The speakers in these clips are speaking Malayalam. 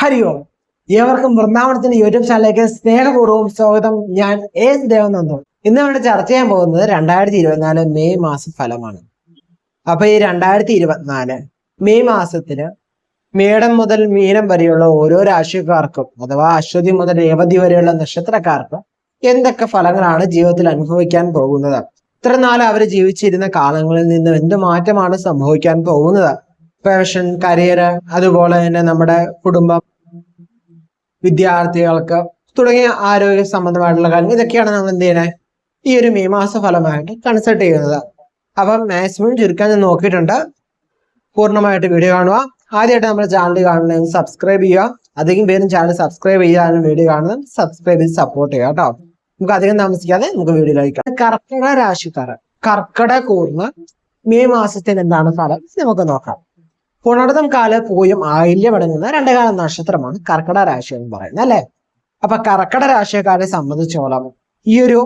ഹരി ഓം. ഏവർക്കും വൃന്ദാവനത്തിന്റെ യൂട്യൂബ് ചാനലിലേക്ക് സ്നേഹപൂർവം സ്വാഗതം. ഞാൻ എസ് ദേവനന്ദൻ ഇന്ന് ഇവിടെ ചർച്ച ചെയ്യാൻ പോകുന്നത് രണ്ടായിരത്തി ഇരുപത്തിനാല് മെയ് മാസ ഫലമാണ്. അപ്പൊ ഈ രണ്ടായിരത്തി ഇരുപത്തിനാല് മെയ് മാസത്തിൽ മേടം മുതൽ മീനം വരെയുള്ള ഓരോ രാശിക്കാർക്കും അഥവാ അശ്വതി മുതൽ രേവതി വരെയുള്ള നക്ഷത്രക്കാർക്കും എന്തൊക്കെ ഫലങ്ങളാണ് ജീവിതത്തിൽ അനുഭവിക്കാൻ പോകുന്നത്? ഇത്ര നാൾ അവർ ജീവിച്ചിരുന്ന കാലങ്ങളിൽ നിന്ന് എന്ത് മാറ്റമാണ് സംഭവിക്കാൻ പോകുന്നത്? പാഷൻ കരിയർ അതുപോലെ തന്നെ നമ്മുടെ കുടുംബം വിദ്യാർത്ഥികൾക്ക് തുടങ്ങിയ ആരോഗ്യ സംബന്ധമായിട്ടുള്ള കാര്യങ്ങൾ. ഇതൊക്കെയാണ് നമ്മൾ എന്ത് ചെയ്യുന്നത്? ഈ ഒരു മെയ് മാസ ഫലമായിട്ട് കൺസൾട്ട് ചെയ്യുന്നത്. അപ്പം മാക്സിമം ചുരുക്കാൻ ഞാൻ നോക്കിയിട്ടുണ്ട്. പൂർണമായിട്ട് വീഡിയോ കാണുക. ആദ്യമായിട്ട് നമ്മുടെ ചാനൽ കാണണമെങ്കിൽ സബ്സ്ക്രൈബ് ചെയ്യുക. അധികം പേരും ചാനൽ സബ്സ്ക്രൈബ് ചെയ്യാനും വീഡിയോ കാണുന്നത് സബ്സ്ക്രൈബ് ചെയ്ത് സപ്പോർട്ട് ചെയ്യുക കേട്ടോ. നമുക്ക് അധികം താമസിക്കാതെ നമുക്ക് വീഡിയോ ലഭിക്കാം കർക്കിടക രാശിക്കാർ കർക്കിടക കൂർന്ന് മെയ് മാസത്തിൽ എന്താണ് ഫലം? നമുക്ക് നോക്കാം. പുണർദം കാല പൂയം ആയില്യം അടങ്ങുന്ന രണ്ടേകാല നക്ഷത്രമാണ് കർക്കട രാശി എന്ന് പറയുന്നത് അല്ലെ? അപ്പൊ കർക്കട രാശിക്കാരെ സംബന്ധിച്ചോളം ഈ ഒരു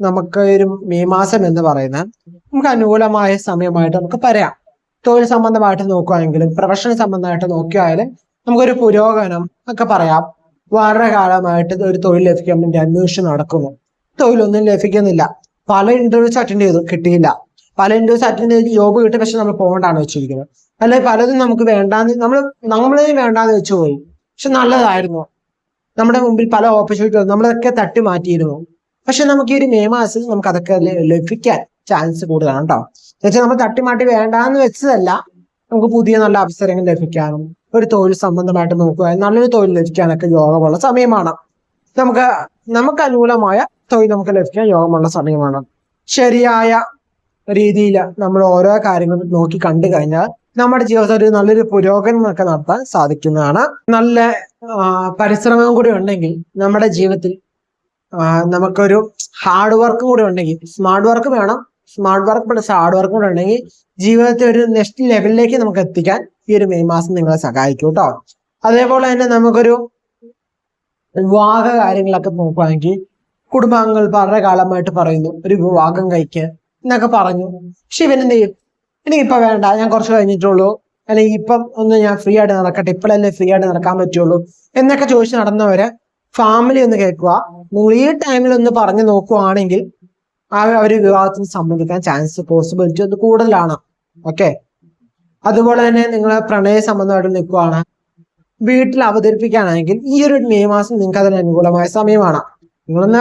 നമുക്ക് ഒരു മെയ് മാസം എന്ന് പറയുന്ന നമുക്ക് അനുകൂലമായ സമയമായിട്ട് നമുക്ക് പറയാം. തൊഴിൽ സംബന്ധമായിട്ട് നോക്കുകയാണെങ്കിലും പ്രൊഫഷണൽ സംബന്ധമായിട്ട് നോക്കിയാലും നമുക്കൊരു പുരോഗമനം ഒക്കെ പറയാം. വളരെ കാലമായിട്ട് ഒരു തൊഴിൽ ലഭിക്കാൻ വേണ്ടി അന്വേഷണം നടക്കുന്നു. തൊഴിലൊന്നും ലഭിക്കുന്നില്ല. പല ഇന്റർവ്യൂസ് അറ്റൻഡ് ചെയ്തു കിട്ടിയില്ല. പല ഇന്റർവ്യൂസ് അറ്റൻഡ് ചെയ്ത് ജോബ് കിട്ടി പക്ഷെ നമ്മൾ പോകണ്ടാണ് വെച്ചിരിക്കുന്നത് അല്ലെ പലതും നമുക്ക് വേണ്ടാന്ന് നമ്മൾ നമ്മളെ വേണ്ടാന്ന് വെച്ചു പോയി. പക്ഷെ നല്ലതായിരുന്നു. നമ്മുടെ മുമ്പിൽ പല ഓപ്പർച്യൂണിറ്റി നമ്മളതൊക്കെ തട്ടി മാറ്റിയിരുന്നു. പക്ഷെ നമുക്ക് ഈ ഒരു മെയ് മാസത്തിൽ നമുക്ക് അതൊക്കെ ലഭിക്കാൻ ചാൻസ് കൂടുതലാണ് കേട്ടോ എന്നുവെച്ചാൽ നമ്മൾ തട്ടി മാറ്റി വേണ്ടാന്ന് വെച്ചതല്ല. നമുക്ക് പുതിയ നല്ല അവസരങ്ങൾ ലഭിക്കാനും ഒരു തൊഴിൽ സംബന്ധമായിട്ട് നോക്കുക നല്ലൊരു തൊഴിൽ ലഭിക്കാനൊക്കെ യോഗമുള്ള സമയമാണ്. നമുക്ക് നമുക്ക് അനുകൂലമായ തൊഴിൽ നമുക്ക് ലഭിക്കാൻ യോഗമുള്ള സമയമാണ്. ശരിയായ രീതിയിൽ നമ്മൾ ഓരോ കാര്യങ്ങളും നോക്കി കണ്ടു കഴിഞ്ഞാൽ നമ്മുടെ ജീവിതത്തിൽ ഒരു നല്ലൊരു പുരോഗമനമൊക്കെ നടത്താൻ സാധിക്കുന്നതാണ്. നല്ല പരിശ്രമം കൂടി ഉണ്ടെങ്കിൽ നമ്മുടെ ജീവിതത്തിൽ നമുക്കൊരു ഹാർഡ് വർക്ക് കൂടി ഉണ്ടെങ്കിൽ സ്മാർട്ട് വർക്ക് വേണം. Smart work plus hard work കൂടെ ഉണ്ടെങ്കിൽ ജീവിതത്തെ ഒരു നെക്സ്റ്റ് ലെവലിലേക്ക് നമുക്ക് എത്തിക്കാൻ ഈ ഒരു മെയ് മാസം നിങ്ങളെ സഹായിക്കും കേട്ടോ അതേപോലെ തന്നെ നമുക്കൊരു വിവാഹ കാര്യങ്ങളൊക്കെ നോക്കുകയാണെങ്കിൽ കുടുംബാംഗങ്ങൾ വളരെ കാലമായിട്ട് പറയുന്നു ഒരു വിവാഹം കഴിക്കുക എന്നൊക്കെ പറഞ്ഞു. പക്ഷെ ഇവനെന്ത് ചെയ്യും? എനിക്കിപ്പോ വേണ്ട ഞാൻ കുറച്ച് കഴിഞ്ഞിട്ടുള്ളൂ. അല്ലെങ്കിൽ ഇപ്പം ഒന്ന് ഞാൻ ഫ്രീ ആയിട്ട് നടക്കട്ടെ. ഇപ്പോഴല്ലേ ഫ്രീ ആയിട്ട് നടക്കാൻ പറ്റുള്ളൂ. എന്നൊക്കെ ചോദിച്ച് നടന്നവരെ ഫാമിലി ഒന്ന് കേൾക്കുക. നിങ്ങൾ ഈ ടൈമിൽ ഒന്ന് പറഞ്ഞു നോക്കുവാണെങ്കിൽ ഒരു വിവാഹത്തിന് സംബന്ധിക്കാൻ ചാൻസ് പോസിബിലിറ്റി ഒന്ന് കൂടുതലാണ്. ഓക്കെ അതുപോലെ തന്നെ നിങ്ങൾ പ്രണയ സംബന്ധമായിട്ട് നിൽക്കുവാണ്. വീട്ടിൽ അവതരിപ്പിക്കാനാണെങ്കിൽ ഈ ഒരു മെയ് മാസം നിങ്ങൾക്ക് അതിന് അനുകൂലമായ സമയമാണ്. നിങ്ങളൊന്ന്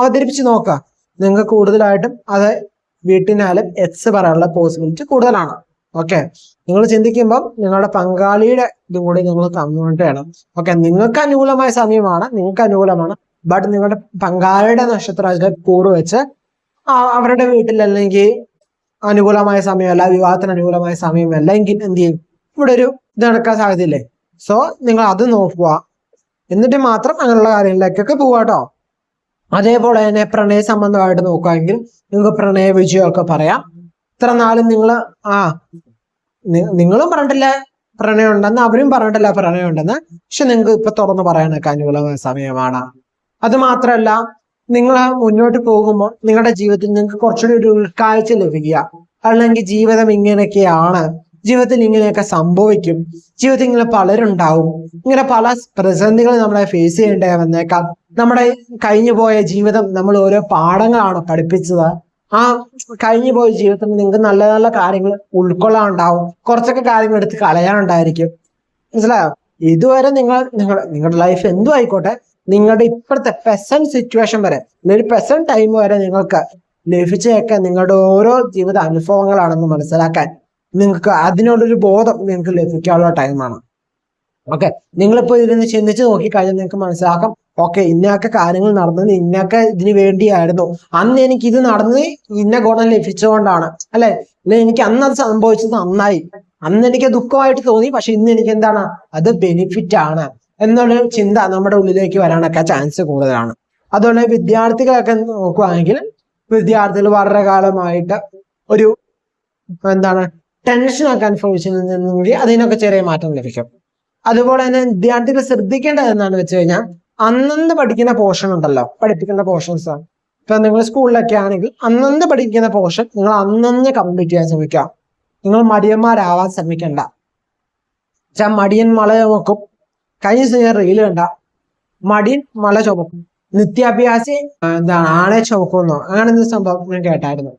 അവതരിപ്പിച്ച് നോക്കുക. നിങ്ങൾക്ക് കൂടുതലായിട്ടും അത് വീട്ടിനാലും എക്സ് പറയാനുള്ള പോസിബിലിറ്റി കൂടുതലാണ്. ഓക്കെ നിങ്ങൾ ചിന്തിക്കുമ്പോൾ നിങ്ങളുടെ പങ്കാളിയുടെ ഇതും കൂടി നിങ്ങൾ കമ്മ്യൂണിറ്റ് ചെയ്യണം ഓക്കെ നിങ്ങൾക്ക് അനുകൂലമായ സമയമാണ് നിങ്ങൾക്ക് അനുകൂലമാണ്. ബട്ട് നിങ്ങളുടെ പങ്കാളിയുടെ നക്ഷത്ര കൂറ് വെച്ച് അവരുടെ വീട്ടിൽ അല്ലെങ്കിൽ അനുകൂലമായ സമയമല്ല വിവാഹത്തിന് അനുകൂലമായ സമയമല്ല എങ്കിൽ എന്ത് ചെയ്യും? ഇവിടെ ഒരു ഇത് നടക്കാൻ സാധ്യതയില്ലേ? സോ നിങ്ങൾ അത് നോക്കുക. എന്നിട്ട് മാത്രം അങ്ങനെയുള്ള കാര്യങ്ങളിലേക്കൊക്കെ പോവാട്ടോ അതേപോലെ തന്നെ പ്രണയ സംബന്ധമായിട്ട് നോക്കുകയാണെങ്കിൽ നിങ്ങൾക്ക് പ്രണയ വിജയമൊക്കെ പറയാം. ഇത്ര നാളും നിങ്ങൾ ആ നിങ്ങളും പറഞ്ഞിട്ടില്ല പ്രണയം ഉണ്ടെന്ന് അവരും പറഞ്ഞിട്ടില്ല പ്രണയം ഉണ്ടെന്ന് പക്ഷെ നിങ്ങൾക്ക് ഇപ്പൊ തുറന്നു പറയാനൊക്കെ അനുകൂലമായ സമയമാണ്. അത് മാത്രമല്ല നിങ്ങൾ മുന്നോട്ട് പോകുമ്പോൾ നിങ്ങളുടെ ജീവിതത്തിൽ നിങ്ങൾക്ക് കുറച്ചുകൂടി ഒരു ഉൾക്കാഴ്ച ലഭിക്കുക. അല്ലെങ്കിൽ ജീവിതം ഇങ്ങനെയൊക്കെയാണ്. ജീവിതത്തിൽ ഇങ്ങനെയൊക്കെ സംഭവിക്കും. ജീവിതത്തിൽ ഇങ്ങനെ പലരുണ്ടാവും. ഇങ്ങനെ പല പ്രതിസന്ധികൾ നമ്മളെ ഫേസ് ചെയ്യേണ്ടി വന്നേക്കാം. നമ്മുടെ കഴിഞ്ഞു പോയ ജീവിതം നമ്മൾ ഓരോ പാഠങ്ങളാണ് പഠിപ്പിച്ചത്? ആ കഴിഞ്ഞു പോയ ജീവിതത്തിൽ നിങ്ങൾക്ക് നല്ല നല്ല കാര്യങ്ങൾ ഉൾക്കൊള്ളാനുണ്ടാവും. കുറച്ചൊക്കെ കാര്യങ്ങൾ എടുത്ത് കളയാനുണ്ടായിരിക്കും. മനസ്സിലായോ? ഇതുവരെ നിങ്ങൾ നിങ്ങൾ നിങ്ങളുടെ ലൈഫ് എന്തു ആയിക്കോട്ടെ നിങ്ങളുടെ ഇപ്പോഴത്തെ പെസന്റ് സിറ്റുവേഷൻ വരെ ഒരു പെസന്റ് ടൈം വരെ നിങ്ങൾക്ക് ലഭിച്ചൊക്കെ നിങ്ങളുടെ ഓരോ ജീവിത അനുഭവങ്ങളാണെന്ന് മനസ്സിലാക്കാൻ നിങ്ങൾക്ക് അതിനോടൊരു ബോധം നിങ്ങൾക്ക് ലഭിക്കാനുള്ള ടൈമാണ് ഓക്കെ നിങ്ങളിപ്പോ നിന്ന് ചിന്തിച്ച് നോക്കിക്കഴിഞ്ഞാൽ നിങ്ങൾക്ക് മനസ്സിലാക്കാം ഓക്കെ ഇന്നൊക്കെ കാര്യങ്ങൾ നടന്നത് ഇന്നൊക്കെ ഇതിന് വേണ്ടിയായിരുന്നു. അന്ന് എനിക്ക് ഇത് നടന്നത് ഇന്ന ഗുണം ലഭിച്ചുകൊണ്ടാണ് അല്ലെ? അല്ലെ എനിക്ക് അന്ന് അത് സംഭവിച്ചത് നന്നായി. അന്ന് എനിക്ക് ദുഃഖമായിട്ട് തോന്നി പക്ഷെ ഇന്ന് എനിക്ക് എന്താണ്? അത് ബെനിഫിറ്റ് ആണ്. എന്നുള്ള ചിന്ത നമ്മുടെ ഉള്ളിലേക്ക് വരാനൊക്കെ ചാൻസ് കൂടുതലാണ്. അതുപോലെ വിദ്യാർത്ഥികളൊക്കെ നോക്കുകയാണെങ്കിൽ വിദ്യാർത്ഥികൾ വളരെ കാലമായിട്ട് ഒരു എന്താണ് ടെൻഷനൊക്കെ അനുഭവിച്ചിരുന്നെങ്കിൽ അതിനൊക്കെ ചെറിയ മാറ്റം ലഭിക്കും. അതുപോലെ തന്നെ വിദ്യാർത്ഥികൾ ശ്രദ്ധിക്കേണ്ടത് എന്താണെന്ന് വെച്ച് കഴിഞ്ഞാൽ അന്നന്ന് പഠിക്കുന്ന പോർഷൻ ഉണ്ടല്ലോ. പഠിപ്പിക്കേണ്ട പോർഷൻസ് ആണ് ഇപ്പൊ നിങ്ങൾ സ്കൂളിലൊക്കെ ആണെങ്കിൽ അന്നന്ന് പഠിക്കുന്ന പോർഷൻ നിങ്ങൾ അന്നന്ന് കംപ്ലീറ്റ് ചെയ്യാൻ ശ്രമിക്കുക. നിങ്ങൾ മടിയന്മാരാവാൻ ശ്രമിക്കണ്ട. വെച്ചാൽ മടിയൻ മല നോക്കും കഴിഞ്ഞ ദിവസം ഞാൻ റീൽ കണ്ട. മടിയൻ മല ചുമക്കും. നിത്യാഭ്യാസി എന്താണ് ആളെ ചുമക്കുന്നോ അങ്ങനെ എന്ത് സംഭവം ഞാൻ കേട്ടായിരുന്നു.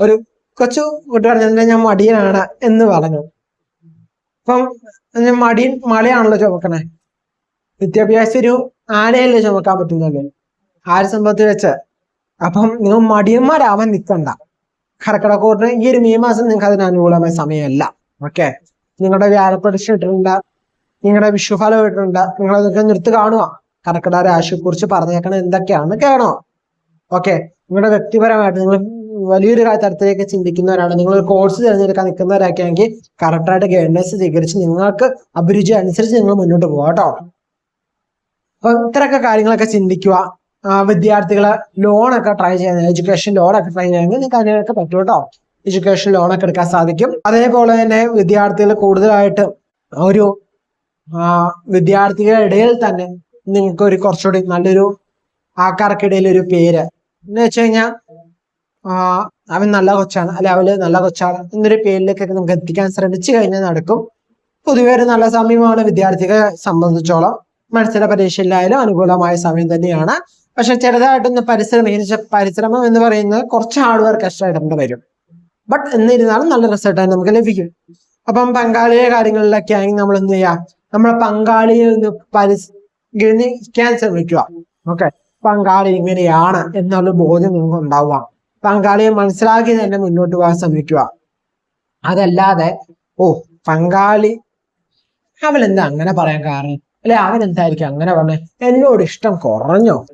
ഒരു കൊച്ചു കുട്ടി പറഞ്ഞ ഞാൻ മടിയനാണ് എന്ന് പറഞ്ഞു. അപ്പം മടിയൻ മലയാണല്ലോ ചുമക്കണേ. വിദ്യാഭ്യാസം ഒരു ആനയല്ലേ ചുമക്കാൻ പറ്റുന്നത്? ആ ഒരു സംഭവത്തിൽ വെച്ച്? അപ്പം നിങ്ങൾ മടിയന്മാരാവാൻ നിൽക്കണ്ട കർക്കിടക്കൂട്ടിന് ഈ ഒരു മെയ് മാസം നിങ്ങൾക്ക് അതിന് അനുകൂലമായ സമയമല്ല. ഓക്കെ നിങ്ങളുടെ വ്യാഴപ്രതിഷ്ഠ ഇട്ടിട്ടുണ്ട്. നിങ്ങളുടെ വിഷുഫലം ഇട്ടിട്ടുണ്ട്. നിങ്ങൾ അതൊക്കെ നിർത്തി കാണുക കർക്കിടക രാശിയെ കുറിച്ച് പറഞ്ഞേക്കണ എന്തൊക്കെയാണ് കേണോ ഓക്കെ നിങ്ങളുടെ വ്യക്തിപരമായിട്ട് നിങ്ങൾ വലിയൊരു തരത്തിലേക്ക് ചിന്തിക്കുന്നവരാണ്. നിങ്ങൾ ഒരു കോഴ്സ് തിരഞ്ഞെടുക്കാൻ നിൽക്കുന്നവരൊക്കെ ആണെങ്കിൽ കറക്റ്റായിട്ട് ഗൈഡൻസ് സ്വീകരിച്ച് നിങ്ങൾക്ക് അഭിരുചി അനുസരിച്ച് നിങ്ങൾ മുന്നോട്ട് പോകാം കേട്ടോ. അപ്പൊ ഇത്രയൊക്കെ കാര്യങ്ങളൊക്കെ ചിന്തിക്കുക. വിദ്യാർത്ഥികളെ ലോണൊക്കെ ട്രൈ ചെയ്യാൻ എഡ്യൂക്കേഷൻ ലോണൊക്കെ ട്രൈ ചെയ്യുമെങ്കിൽ നിങ്ങൾക്ക് അതിനൊക്കെ പറ്റും കേട്ടോ എഡ്യൂക്കേഷൻ ലോണൊക്കെ എടുക്കാൻ സാധിക്കും. അതേപോലെ തന്നെ വിദ്യാർത്ഥികൾ കൂടുതലായിട്ട് ഒരു വിദ്യാർത്ഥികളുടെ ഇടയിൽ തന്നെ നിങ്ങൾക്ക് ഒരു കുറച്ചുകൂടി നല്ലൊരു ആൾക്കാർക്കിടയിൽ ഒരു പേര്. എന്ന് വെച്ച് കഴിഞ്ഞാൽ അവൻ നല്ല കൊച്ചാണ് അല്ലെ അവൾ നല്ല കൊച്ചാണ് എന്നൊരു പേരിലേക്കൊക്കെ നമുക്ക് എത്തിക്കാൻ ശ്രമിച്ചു കഴിഞ്ഞാൽ നടക്കും. പൊതുവെ ഒരു നല്ല സമയമാണ് വിദ്യാർത്ഥികളെ സംബന്ധിച്ചോളം. മത്സര പരീക്ഷയിലായാലും അനുകൂലമായ സമയം തന്നെയാണ്. പക്ഷെ ചെറുതായിട്ടൊന്ന് പരിശ്രമം പരിശ്രമം എന്ന് പറയുന്നത് കുറച്ച് ഹാർഡ് വർക്ക് കഷ്ടമായിട്ടുണ്ട് വരും. ബട്ട് എന്നിരുന്നാലും നല്ല റിസൾട്ട് റിസൾട്ടായി നമുക്ക് ലഭിക്കും. അപ്പം പങ്കാളിയെ കാര്യങ്ങളിലൊക്കെ ആണെങ്കിൽ നമ്മൾ എന്ത് ചെയ്യാം? നമ്മളെ പങ്കാളിയിൽ നിന്ന് പരിഗണിക്കാൻ ശ്രമിക്കുക. ഓക്കെ പങ്കാളി ഇങ്ങനെയാണ് എന്നുള്ള ബോധ്യം നിങ്ങൾക്ക് ഉണ്ടാവുക. പങ്കാളിയെ മനസ്സിലാക്കി തന്നെ മുന്നോട്ട് പോകാൻ ശ്രമിക്കുക. അതല്ലാതെ ഓ പങ്കാളി അവൻ എന്താ അങ്ങനെ പറയാൻ കാരണം? അല്ലെ അവൻ എന്തായിരിക്കും അങ്ങനെ പറഞ്ഞേ എന്നോട് ഇഷ്ടം കുറഞ്ഞോ?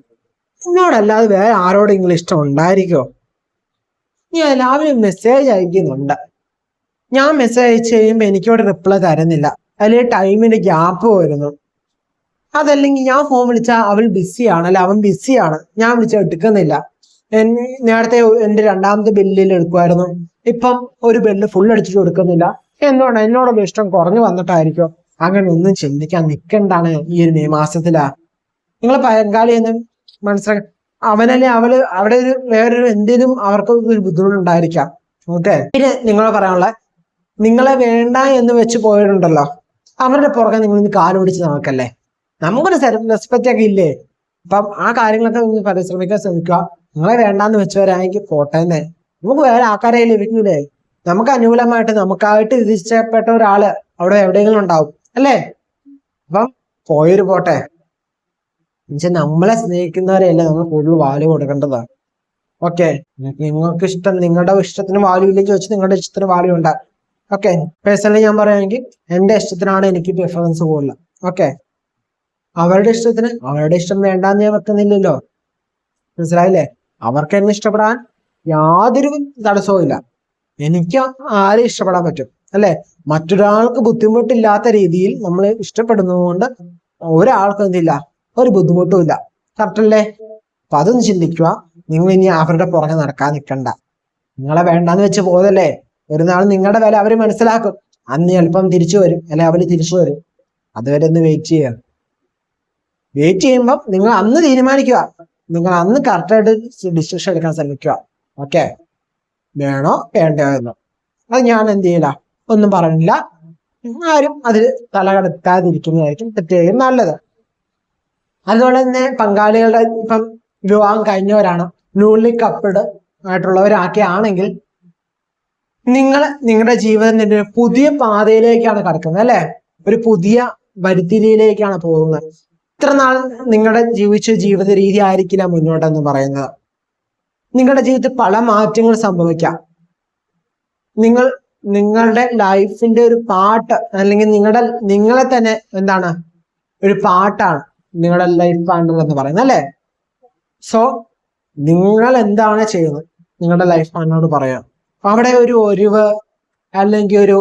എന്നോടല്ലാതെ വേറെ ആരോടെങ്കിലും ഇഷ്ടം ഉണ്ടായിരിക്കോ? ഞാൻ എല്ലാവരും മെസ്സേജ് അയക്കുന്നുണ്ട്. ഞാൻ മെസ്സേജ് അയച്ചു കഴിയുമ്പോൾ എനിക്കോട് റിപ്ലൈ തരുന്നില്ല. അല്ലെങ്കിൽ ടൈമിന്റെ ഗ്യാപ്പ് വരുന്നു. അതല്ലെങ്കിൽ ഞാൻ ഫോൺ വിളിച്ചാൽ അവൾ ബിസിയാണ് അല്ല അവൻ ബിസിയാണ് ഞാൻ വിളിച്ചാൽ എടുക്കുന്നില്ല. നേരത്തെ എന്റെ രണ്ടാമത്തെ ബില്ലിൽ എടുക്കുമായിരുന്നു ഇപ്പം ഒരു ബില്ല് ഫുൾ അടിച്ചിട്ട് കൊടുക്കുന്നില്ല എന്തുകൊണ്ട്? എന്നോടൊന്നും ഇഷ്ടം കുറഞ്ഞു വന്നിട്ടായിരിക്കും? അങ്ങനെ ഒന്നും ചിന്തിക്കാൻ നിൽക്കണ്ടാണ് ഈ ഒരു മെയ് മാസത്തിലാ. നിങ്ങൾ പങ്കാളി എന്ന് മനസ്സിലാക്കി അവനല്ലേ അവൾ അവിടെ ഒരു വേറൊരു എന്തേലും അവർക്ക് ഒരു ബുദ്ധിമുട്ടുണ്ടായിരിക്കാം ഓക്കെ? പിന്നെ നിങ്ങളെ പറയാനുള്ള നിങ്ങളെ വേണ്ട എന്ന് വെച്ച് പോയിട്ടുണ്ടല്ലോ അവരുടെ പുറകെ നിങ്ങൾ ഇന്ന് കാലുപിടിച്ച് നടക്കല്ലേ? നമുക്കൊരു റെസ്പെക്റ്റ് ഒക്കെ ഇല്ലേ? അപ്പം ആ കാര്യങ്ങളൊക്കെ നിങ്ങൾ പരിശ്രമിക്കാൻ ശ്രമിക്കുക. നിങ്ങളെ വേണ്ടാന്ന് വെച്ചവരാണെങ്കിൽ പോട്ടെ തന്നെ നമുക്ക് വേറെ ആൾക്കാരെ ലഭിക്കൂലേ? നമുക്ക് അനുകൂലമായിട്ട് നമുക്കായിട്ട് വിധിച്ചപ്പെട്ട ഒരാൾ അവിടെ എവിടെയെങ്കിലും ഉണ്ടാവും. അല്ലേ? അപ്പം പോയൊരു പോട്ടെ. എന്നുവെച്ചാൽ നമ്മളെ സ്നേഹിക്കുന്നവരെയല്ലേ നമ്മൾ കൂടുതൽ വാല്യൂ കൊടുക്കേണ്ടതാണ് ഓക്കെ. നിങ്ങൾക്ക് ഇഷ്ടം നിങ്ങളുടെ ഇഷ്ടത്തിന് വാല്യൂ ഇല്ലെങ്കിൽ വെച്ച് നിങ്ങളുടെ ഇഷ്ടത്തിന് വാല്യൂ ഉണ്ട് ഓക്കെ. പേഴ്സണലി ഞാൻ പറയുകയാണെങ്കിൽ എന്റെ ഇഷ്ടത്തിനാണ് എനിക്ക് പ്രിഫറൻസ് കൂടുതൽ ഓക്കെ. അവരുടെ ഇഷ്ടത്തിന് അവരുടെ ഇഷ്ടം വേണ്ടാന്ന് ഞാൻ വെക്കുന്നില്ലല്ലോ. മനസ്സിലായില്ലേ? അവർക്ക് എന്നെ ഇഷ്ടപ്പെടാൻ യാതൊരു തടസ്സവും ഇല്ല എനിക്ക് ആരെ ഇഷ്ടപ്പെടാൻ പറ്റും. അല്ലെ? മറ്റൊരാൾക്ക് ബുദ്ധിമുട്ടില്ലാത്ത രീതിയിൽ നമ്മൾ ഇഷ്ടപ്പെടുന്നതുകൊണ്ട് ഒരാൾക്കും എന്തില്ല ഒരു ബുദ്ധിമുട്ടും ഇല്ല. കറക്റ്റ് അല്ലേ? അപ്പൊ അതൊന്ന് ചിന്തിക്കുക. നിങ്ങൾ ഇനി അവരുടെ പുറകെ നടക്കാൻ നിൽക്കണ്ട. നിങ്ങളെ വേണ്ടാന്ന് വെച്ച് പോയതല്ലേ? ഒരു നാൾ നിങ്ങളുടെ വില അവർ മനസ്സിലാക്കും. അന്ന് ചിലപ്പം തിരിച്ചു വരും അല്ലെ അവർ തിരിച്ചു വരും. അതുവരെ ഒന്ന് വെയിറ്റ് ചെയ്യുക. വെയിറ്റ് ചെയ്യുമ്പോൾ നിങ്ങൾ അന്ന് തീരുമാനിക്കുക. നിങ്ങൾ അന്ന് കറക്റ്റായിട്ട് ഡിസിഷൻ എടുക്കാൻ ശ്രമിക്കുക. ഓക്കെ വേണോ? വേണ്ടോ എന്ന്. അത് ഞാൻ എന്ത് ചെയ്യില്ല? ഒന്നും പറഞ്ഞില്ല. ആരും അതിൽ തലകടത്താതിരിക്കുന്നതായിരിക്കും പ്രത്യേകം നല്ലത്. അതുപോലെ തന്നെ പങ്കാളികളുടെ ഇപ്പം വിവാഹം കഴിഞ്ഞവരാണ്. ന്യൂലി കപ്പിഡ് ആയിട്ടുള്ളവരൊക്കെ ആണെങ്കിൽ നിങ്ങൾ നിങ്ങളുടെ ജീവിതത്തിന്റെ പുതിയ പാതയിലേക്കാണ് കടക്കുന്നത് അല്ലെ? ഒരു പുതിയ വരുത്തിരിയിലേക്കാണ് പോകുന്നത്. ഇത്ര നാൾ നിങ്ങളുടെ ജീവിച്ച ജീവിത രീതി ആയിരിക്കില്ല മുന്നോട്ടെന്ന് പറയുന്നത്. നിങ്ങളുടെ ജീവിതത്തിൽ പല മാറ്റങ്ങൾ സംഭവിക്കാം. നിങ്ങൾ നിങ്ങളുടെ ലൈഫിന്റെ ഒരു പാട്ട് അല്ലെങ്കിൽ നിങ്ങളുടെ നിങ്ങളെ തന്നെ എന്താണ്? ഒരു പാട്ടാണ് നിങ്ങളുടെ ലൈഫ് പാർട്ണർ എന്ന് പറയുന്നത് അല്ലേ? സോ നിങ്ങൾ എന്താണ് ചെയ്യുന്നത്? നിങ്ങളുടെ ലൈഫ് പാണ്ടിനോട് പറയാം അവിടെ ഒരു ഒരിവ് അല്ലെങ്കിൽ ഒരു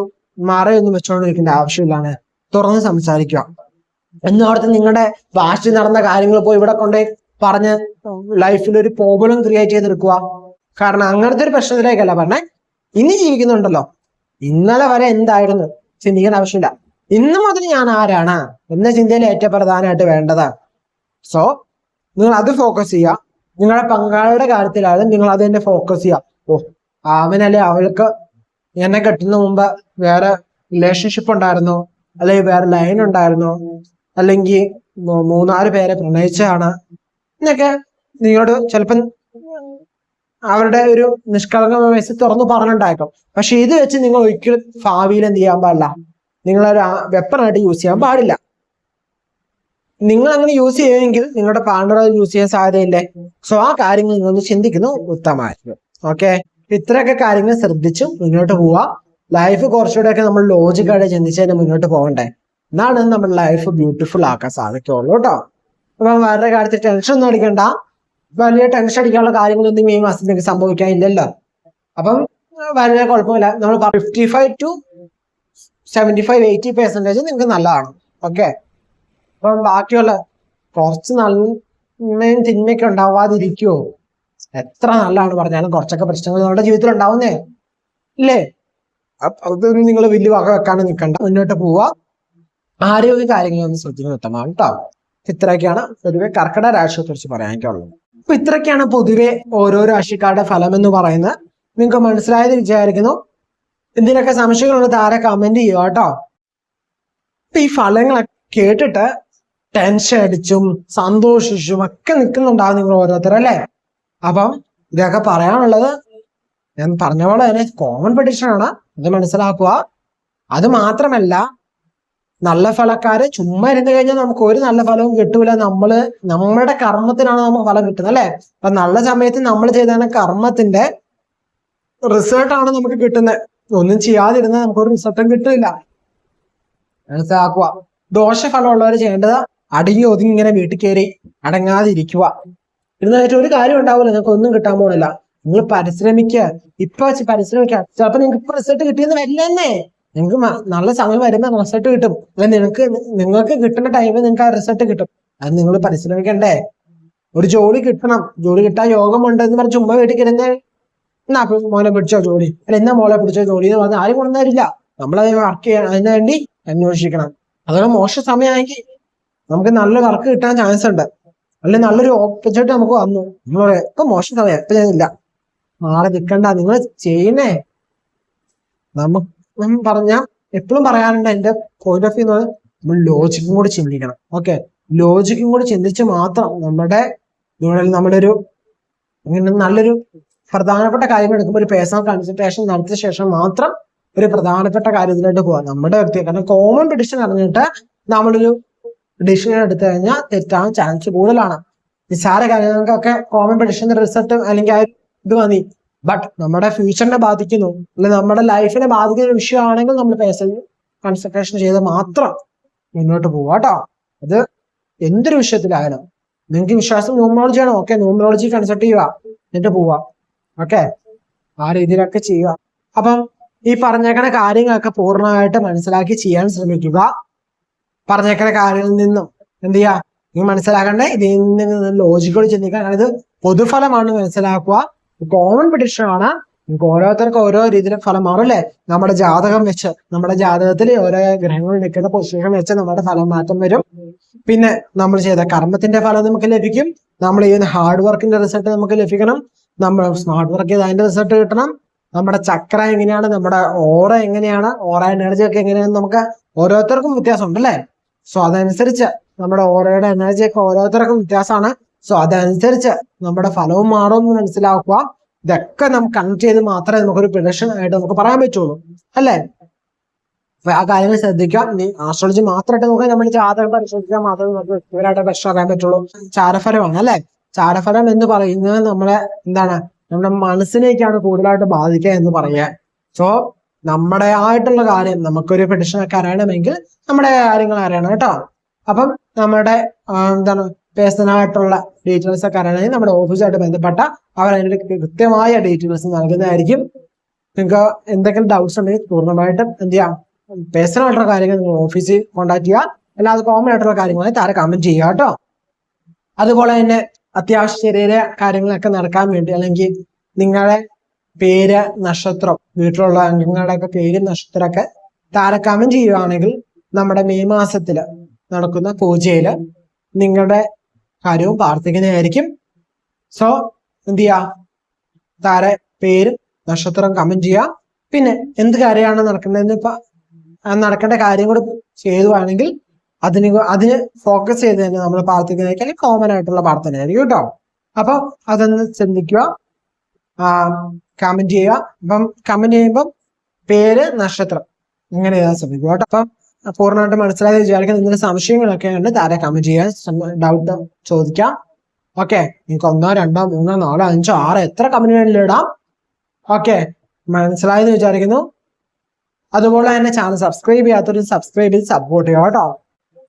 മറയൊന്നും വെച്ചുകൊണ്ടിരിക്കേണ്ട ആവശ്യമില്ലാണ് തുറന്ന് സംസാരിക്കുക. എന്നും അവിടുത്തെ നിങ്ങളുടെ പാസ്റ്റിൽ നടന്ന കാര്യങ്ങൾ പോയി ഇവിടെ കൊണ്ടേ പറഞ്ഞ് ലൈഫിൽ ഒരു പ്രോബ്ലം ക്രിയേറ്റ് ചെയ്ത് ചെയ്തെടുക്കുക കാരണം അങ്ങനത്തെ ഒരു പ്രശ്നത്തിലേക്കല്ല പറഞ്ഞേ. ഇനി ജീവിക്കുന്നുണ്ടല്ലോ. ഇന്നലെ വരെ എന്തായിരുന്നു? ചിന്തിക്കേണ്ട ആവശ്യമില്ല. ഇന്ന് മുതൽ ഞാൻ ആരാണ്? എന്ന ചിന്തയിൽ ഏറ്റവും പ്രധാനമായിട്ട് വേണ്ടത്. സോ നിങ്ങൾ അത് ഫോക്കസ് ചെയ്യുക. നിങ്ങളുടെ പങ്കാളിയുടെ കാര്യത്തിലായാലും നിങ്ങൾ അത് തന്നെ ഫോക്കസ് ചെയ്യുക. ഓ അവനല്ലേ അവൾക്ക് എന്നെ കെട്ടുന്ന മുമ്പ് വേറെ റിലേഷൻഷിപ്പ് ഉണ്ടായിരുന്നു? അല്ലെങ്കിൽ വേറെ ലൈൻ ഉണ്ടായിരുന്നു? അല്ലെങ്കിൽ മൂന്നാൽ പേരെ പ്രണയിച്ചതാണ്? എന്നൊക്കെ നിങ്ങളോട് ചിലപ്പം അവരുടെ ഒരു നിഷ്കളങ്ക വയസ്സ് തുറന്നു പറഞ്ഞിട്ടുണ്ടായിരിക്കും. പക്ഷെ ഇത് വെച്ച് നിങ്ങൾ ഒരിക്കലും ഭാവിയിൽ എന്ത് ചെയ്യാൻ പാടില്ല. നിങ്ങളൊരു വെപ്പണായിട്ട് യൂസ് ചെയ്യാൻ പാടില്ല. നിങ്ങൾ അങ്ങനെ യൂസ് ചെയ്യുമെങ്കിൽ നിങ്ങളുടെ പാർട്ണർ യൂസ് ചെയ്യാൻ സാധ്യതയില്ലേ? സോ ആ കാര്യങ്ങൾ നിങ്ങൾ ചിന്തിക്കുന്നു ഉത്തമമായിരിക്കും. ഓക്കെ ഇത്രയൊക്കെ കാര്യങ്ങൾ ശ്രദ്ധിച്ചു മുന്നോട്ട് പോവാ ലൈഫ് കുറച്ചുകൂടെയൊക്കെ നമ്മൾ ലോജിക്കായിട്ട് ചിന്തിച്ചതിന് മുന്നോട്ട് പോകണ്ടേ? എന്നാണ് നമ്മൾ ലൈഫ് ബ്യൂട്ടിഫുൾ ആക്കാൻ സാധിക്കുള്ളൂ കേട്ടോ. അപ്പം വേറെ കാര്യത്തിൽ ടെൻഷൻ ഒന്നും അടിക്കണ്ട. വലിയ ടെൻഷൻ അടിക്കാനുള്ള കാര്യങ്ങളൊന്നും ഈ മാസം സംഭവിക്കാൻ സംഭവിക്കാനില്ലല്ലോ. അപ്പം വളരെ കുഴപ്പമില്ല. നമ്മൾ fifty five to seventy five eighty percentage നിങ്ങൾക്ക് നല്ലതാണ്. ഓക്കെ അപ്പം ബാക്കിയുള്ള കുറച്ച് നന്മയും തിന്മയൊക്കെ ഉണ്ടാവാതിരിക്കുമോ എത്ര നല്ലതാണ് പറഞ്ഞാലും കുറച്ചൊക്കെ പ്രശ്നങ്ങൾ നമ്മുടെ ജീവിതത്തിൽ ഉണ്ടാവുന്നേ. ഇല്ലേ? അതൊന്നും നിങ്ങൾ വലിയ വക വെക്കാണ്ട് നിൽക്കണ്ട മുന്നോട്ട് പോവുക ആരോഗ്യ കാര്യങ്ങളൊന്നും ശ്രദ്ധിക്കുന്നത് ഉത്തമമാണ് കേട്ടോ ഇത്രയൊക്കെയാണ് പൊതുവെ കർക്കിടക രാശിയെ കുറിച്ച് പറയാനുള്ളത് അപ്പൊ ഇത്രയൊക്കെയാണ് പൊതുവെ ഓരോ രാശിക്കാരുടെ ഫലം എന്ന് പറയുന്നത്. നിങ്ങൾക്ക് മനസ്സിലായത് വിചാരിക്കുന്നു. എന്തിനൊക്കെ സംശയങ്ങളുണ്ട് താരെ കമന്റ് ചെയ്യുക കേട്ടോ. ഈ ഫലങ്ങളൊക്കെ കേട്ടിട്ട് ടെൻഷൻ അടിച്ചും സന്തോഷിച്ചും ഒക്കെ നിൽക്കുന്നുണ്ടാവും നിങ്ങൾ ഓരോരുത്തർ അല്ലേ? അപ്പം ഇതൊക്കെ പറയാനുള്ളത് ഞാൻ പറഞ്ഞ പോലെ തന്നെ കോമൺ പ്രഡിക്ഷൻ ആണ്. ഇത് മനസ്സിലാക്കുക. അത് മാത്രമല്ല നല്ല ഫലക്കാരെ ചുമ്മാ ഇരുന്ന് കഴിഞ്ഞാൽ നമുക്ക് ഒരു നല്ല ഫലവും കിട്ടൂല. നമ്മൾ നമ്മുടെ കർമ്മത്തിനാണ് നമുക്ക് ഫലം കിട്ടുന്നത് അല്ലെ? അപ്പൊ നല്ല സമയത്ത് നമ്മൾ ചെയ്ത കർമ്മത്തിന്റെ റിസൾട്ട് ആണ് നമുക്ക് കിട്ടുന്നത് ഒന്നും ചെയ്യാതിരുന്നാൽ നമുക്ക് ഒരു റിസൾട്ടും കിട്ടില്ല. മനസ്സിലാക്കുക ദോഷഫലമുള്ളവർ ചെയ്യേണ്ടത് അടങ്ങി ഒതുങ്ങി ഇങ്ങനെ വീട്ടിൽ കയറി അടങ്ങാതിരിക്കുക ഇരുന്നായിട്ട് ഒരു കാര്യം ഉണ്ടാവില്ല നിങ്ങൾക്ക് ഒന്നും കിട്ടാൻ പോണില്ല. നിങ്ങൾ പരിശ്രമിക്കുക ഇപ്പൊ പരിശ്രമിക്കുക ചിലപ്പോ നിങ്ങൾക്ക് ഇപ്പൊ റിസൾട്ട് കിട്ടിയെന്ന് വരില്ലെന്നേ. നിങ്ങൾക്ക് നല്ല സമയം വരുന്ന റിസൾട്ട് കിട്ടും. അല്ലെ നിങ്ങൾക്ക് നിങ്ങൾക്ക് കിട്ടുന്ന ടൈമിൽ നിങ്ങൾക്ക് ആ റിസൾട്ട് കിട്ടും. അത് നിങ്ങൾ പരിശ്രമിക്കണ്ടേ? ഒരു ജോലി കിട്ടണം. ജോലി കിട്ടാൻ യോഗമുണ്ട് എന്ന് പറഞ്ഞ് ചുമ്മാ വീട്ടിൽ കിടന്ന് എന്നാ മോനെ പിടിച്ചോ ജോലി? അല്ല എന്നാ മോളെ പിടിച്ചോ ജോലി എന്ന് പറഞ്ഞാൽ ആരും കൊണ്ടുവരില്ല നമ്മളത് വർക്ക് ചെയ്യണം അതിന് വേണ്ടി അന്വേഷിക്കണം. അതൊരു മോശ സമയമാണെങ്കിൽ നമുക്ക് നല്ല വർക്ക് കിട്ടാൻ ചാൻസ് ഉണ്ട്. അല്ലെ നല്ലൊരു ഓപ്പർച്യൂണിറ്റി നമുക്ക് വന്നു. നമ്മൾ പറയാം ഇപ്പൊ മോശം സമയം ഇപ്പൊ ഞാനില്ല മാറി നിൽക്കണ്ട നിങ്ങൾ ചെയ്യണേ നമുക്ക് പറഞ്ഞ എപ്പോഴും പറയാറുണ്ട് എന്റെ പോയിന്റ് ഓഫ് വ്യൂ നമ്മൾ ലോജിക്കും കൂടി ചിന്തിക്കണം. ഓക്കെ ലോജിക്കും കൂടി ചിന്തിച്ച് മാത്രം നമ്മുടെ ഇവിടെ നമ്മളൊരു ഇങ്ങനെ നല്ലൊരു പ്രധാനപ്പെട്ട കാര്യങ്ങൾ എടുക്കുമ്പോൾ ഒരു പേഴ്സണൽ കൺസൾട്ടേഷൻ നടത്തിയ ശേഷം മാത്രം ഒരു പ്രധാനപ്പെട്ട കാര്യത്തിലോട്ട് പോവാം. നമ്മുടെ വ്യക്തി കാരണം കോമൺ പ്രഡിക്ഷൻ അറിഞ്ഞിട്ട് നമ്മളൊരു ഡിസിഷൻ എടുത്തു കഴിഞ്ഞാൽ തെറ്റാൻ ചാൻസ് കൂടുതലാണ്. നിസ്സാര കാര്യങ്ങൾക്കൊക്കെ കോമൺ പ്രഡിക്ഷന്റെ റിസൾട്ട് അല്ലെങ്കിൽ ആ ഇത് മതി. ബട്ട് നമ്മുടെ ഫ്യൂച്ചറിനെ ബാധിക്കുന്നു. അല്ലെങ്കിൽ നമ്മുടെ ലൈഫിനെ ബാധിക്കുന്ന ഒരു വിഷയമാണെങ്കിൽ നമ്മൾ പേഴ്സണൽ കൺസൾട്ടേഷൻ ചെയ്ത് മാത്രം മുന്നോട്ട് പോവാ കേട്ടോ. അത് എന്തൊരു വിഷയത്തിലായാലും. നിങ്ങൾക്ക് വിശ്വാസം ന്യൂമറോളജി ആണോ. ഓക്കെ ന്യൂമറോളജി കൺസൾട്ട് ചെയ്യുക. എന്നിട്ട് പോവാം ഓക്കെ ആ രീതിയിലൊക്കെ ചെയ്യുക. അപ്പം ഈ പറഞ്ഞേക്കണ കാര്യങ്ങളൊക്കെ പൂർണമായിട്ട് മനസ്സിലാക്കി ചെയ്യാൻ ശ്രമിക്കുക. പറഞ്ഞേക്കണ കാര്യങ്ങളിൽ നിന്നും എന്ത് ചെയ്യുക? നിങ്ങൾ മനസ്സിലാക്കണ്ടേ? ഇതിൽ നിന്ന് ലോജിക്കോട് ചിന്തിക്കാൻ. അതായത് പൊതുഫലമാണ് മനസ്സിലാക്കുക. കോമൺ പ്രഡിക്ഷൻ ആണ് നമുക്ക് ഓരോരുത്തർക്ക് ഓരോ രീതിയിലും ഫലം മാറും അല്ലെ? നമ്മുടെ ജാതകം വെച്ച് നമ്മുടെ ജാതകത്തിൽ ഓരോ ഗ്രഹങ്ങൾ നിൽക്കുന്ന പൊസിഷൻ വെച്ച് നമ്മുടെ ഫലം മാറ്റം വരും. പിന്നെ നമ്മൾ ചെയ്ത കർമ്മത്തിന്റെ ഫലം നമുക്ക് ലഭിക്കും. നമ്മൾ ചെയ്യുന്ന ഹാർഡ് വർക്കിന്റെ റിസൾട്ട് നമുക്ക് ലഭിക്കണം. നമ്മൾ സ്മാർട്ട് വർക്ക് ചെയ്ത് അതിന്റെ റിസൾട്ട് കിട്ടണം. നമ്മുടെ ചക്ര എങ്ങനെയാണ്? നമ്മുടെ ഓറ എങ്ങനെയാണ്? ഓറ എനർജി ഒക്കെ എങ്ങനെയാണ് നമുക്ക് ഓരോരുത്തർക്കും വ്യത്യാസമുണ്ട് അല്ലേ? സോ അതനുസരിച്ച് നമ്മുടെ ഓറയുടെ എനർജി ഒക്കെ ഓരോരുത്തർക്കും വ്യത്യാസമാണ്. സോ അതനുസരിച്ച് നമ്മുടെ ഫലവും മാറും എന്ന് മനസ്സിലാക്കുക. ഇതൊക്കെ നമുക്ക് കണക്ട് ചെയ്ത് മാത്രമേ നമുക്കൊരു പ്രൊഡക്ഷൻ ആയിട്ട് നമുക്ക് പറയാൻ പറ്റുള്ളൂ. അല്ലേ? ആ കാര്യങ്ങൾ ശ്രദ്ധിക്കാം ഇനി ആസ്ട്രോളജി മാത്രമായിട്ട് നോക്കാൻ നമ്മൾ ജാതകം പരിശോധിക്കാൻ മാത്രമേ നമുക്ക് വ്യക്തിപരമായിട്ട് പ്രശ്നം അറിയാൻ പറ്റുള്ളൂ. ചാരഫലമാണ് അല്ലെ? ചാരഫലം എന്ന് പറയുന്നത് നമ്മളെ എന്താണ്? നമ്മുടെ മനസ്സിനേക്കാണ് കൂടുതലായിട്ട് ബാധിക്കുക എന്ന് പറയുക. സോ നമ്മുടെ ആയിട്ടുള്ള കാര്യം നമുക്കൊരു പ്രഡിക്ഷൻ ഒക്കെ അറിയണമെങ്കിൽ നമ്മുടെ കാര്യങ്ങൾ അറിയണം കേട്ടോ. അപ്പം നമ്മുടെ എന്താണ് പേഴ്സണൽ ആയിട്ടുള്ള ഡീറ്റെയിൽസ് ഒക്കെ അറിയണമെങ്കിൽ നമ്മുടെ ഓഫീസുമായിട്ട് ബന്ധപ്പെട്ട അവർ അതിന്റെ കൃത്യമായ ഡീറ്റെയിൽസ് നൽകുന്നതായിരിക്കും. നിങ്ങൾക്ക് എന്തെങ്കിലും ഡൗട്ട്സ് ഉണ്ടെങ്കിൽ പൂർണമായിട്ടും എന്ത് ചെയ്യാം? പേഴ്സണൽ ആയിട്ടുള്ള കാര്യങ്ങൾ നിങ്ങൾ ഓഫീസിൽ കോൺടാക്ട് ചെയ്യുക. അല്ലാതെ കോമൺ ആയിട്ടുള്ള കാര്യങ്ങളായി താരെ കമന്റ് ചെയ്യുക കേട്ടോ. അതുപോലെ തന്നെ അത്യാവശ്യ ചെറിയ ചെറിയ കാര്യങ്ങളൊക്കെ നടക്കാൻ വേണ്ടി അല്ലെങ്കിൽ നിങ്ങളുടെ പേര് നക്ഷത്രം വീട്ടിലുള്ള അംഗങ്ങളുടെ ഒക്കെ പേര് നക്ഷത്രമൊക്കെ താരെ കമന്റ് ചെയ്യുകയാണെങ്കിൽ നമ്മുടെ മെയ് മാസത്തിൽ നടക്കുന്ന പൂജയിൽ നിങ്ങളുടെ കാര്യവും പ്രാർത്ഥിക്കുന്നതായിരിക്കും. സോ എന്ത് ചെയ്യാ? താരെ പേര് നക്ഷത്രം കമന്റ് ചെയ്യുക പിന്നെ എന്ത് കാര്യമാണ് നടക്കേണ്ടതെന്ന് ഇപ്പൊ നടക്കേണ്ട കാര്യം കൂടെ ചെയ്തുവാണെങ്കിൽ അതിന് അതിന് ഫോക്കസ് ചെയ്ത് തന്നെ നമ്മൾ പ്രാർത്ഥിക്കുന്നതായിരിക്കും. അല്ലെങ്കിൽ കോമൺ ആയിട്ടുള്ള പ്രാർത്ഥനയായിരിക്കും കേട്ടോ. അപ്പൊ അതൊന്ന് ചിന്തിക്കുക കമന്റ് ചെയ്യുക. അപ്പം കമന്റ് ചെയ്യുമ്പം പേര് നക്ഷത്രം. ഇങ്ങനെ എഴുതാൻ ശ്രമിക്കുക കേട്ടോ. അപ്പം പൂർണമായിട്ട് മനസ്സിലായി വിചാരിക്കാം നിങ്ങളുടെ സംശയങ്ങളൊക്കെ ഉണ്ട് താരെ കമന്റ് ചെയ്യാൻ ഡൗട്ട് ചോദിക്കാം. ഓക്കെ നിങ്ങൾക്ക് ഒന്നോ രണ്ടോ മൂന്നോ നാലോ അഞ്ചോ ആറോ എത്ര കമന്റ് വേണമെങ്കിലും ഇടാം. ഓക്കെ മനസ്സിലായെന്ന് വിചാരിക്കുന്നു. അതുപോലെ തന്നെ ചാനൽ സബ്സ്ക്രൈബ് ചെയ്യാത്തൊരു സബ്സ്ക്രൈബ് ചെയ്ത് സപ്പോർട്ട് ചെയ്യുക കേട്ടോ.